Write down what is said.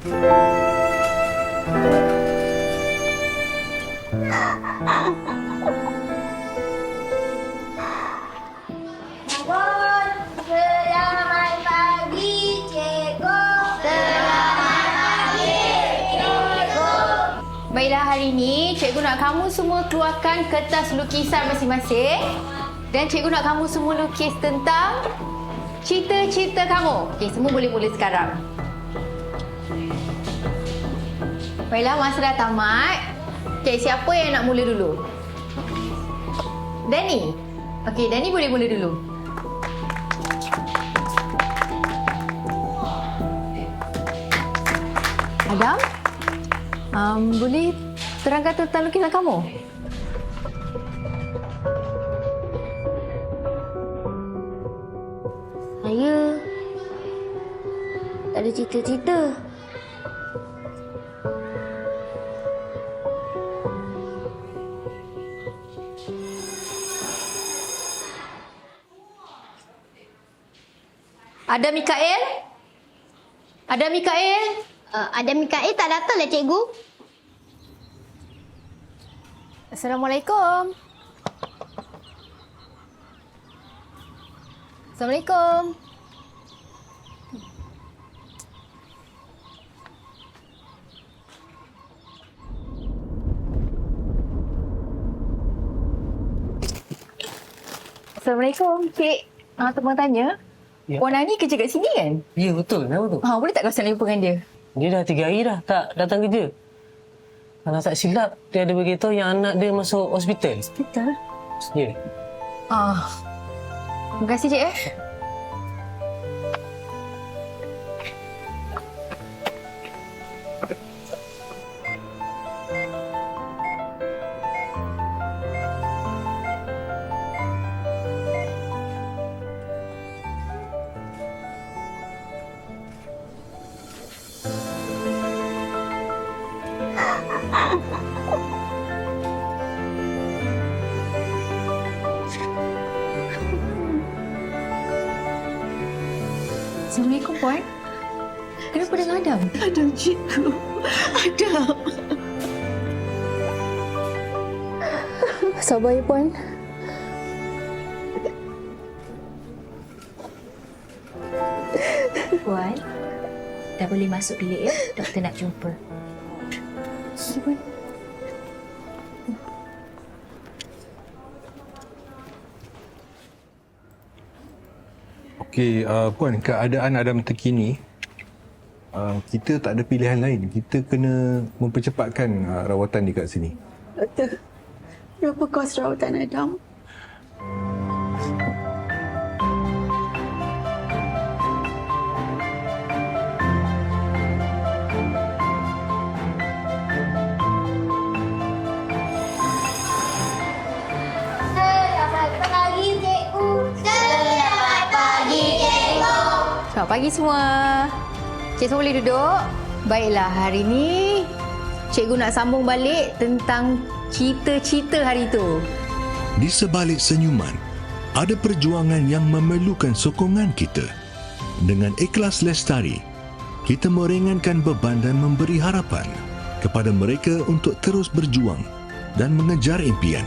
Baiklah hari ini cikgu nak kamu semua keluarkan kertas lukisan masing-masing dan cikgu nak kamu semua lukis tentang cita-cita kamu. Okey, semua boleh mula sekarang. Baiklah, masa dah tamat. Okey, siapa yang nak mula dulu? Danny. Okey, Danny boleh mula dulu. Adam? Um, boleh terangkan tentang lukisan kamu? Saya tak ada cita-cita. Ada Mikael? Ada Mikael? Uh, ada Mikael tak datang lah cikgu. Assalamualaikum. Assalamualaikum. Assalamualaikum, Cik. Ah, teman tanya. Ya. Puan Ani kerja kat sini kan? Ya betul, kenapa tu? Ha, boleh tak kau saling jumpa dengan dia? Dia dah tiga hari dah tak datang kerja. Kalau tak silap, dia ada beritahu yang anak dia masuk hospital. Hospital? Ya. Ah. Terima kasih, Cik. Eh. Assalamualaikum, Puan. Kenapa dengan Adam? Ada cikgu. Ada. Sabar ya, Puan. Puan, dah boleh masuk bilik ya. Doktor nak jumpa. Ya, Puan. Okey, uh, Puan, keadaan Adam terkini, uh, kita tak ada pilihan lain. Kita kena mempercepatkan uh, rawatan di sini. Doktor, berapa kos rawatan Adam? Selamat pagi semua. Cik semua boleh duduk. Baiklah, hari ini cikgu nak sambung balik tentang cita-cita hari itu. Di sebalik senyuman, ada perjuangan yang memerlukan sokongan kita. Dengan ikhlas lestari, kita meringankan beban dan memberi harapan kepada mereka untuk terus berjuang dan mengejar impian.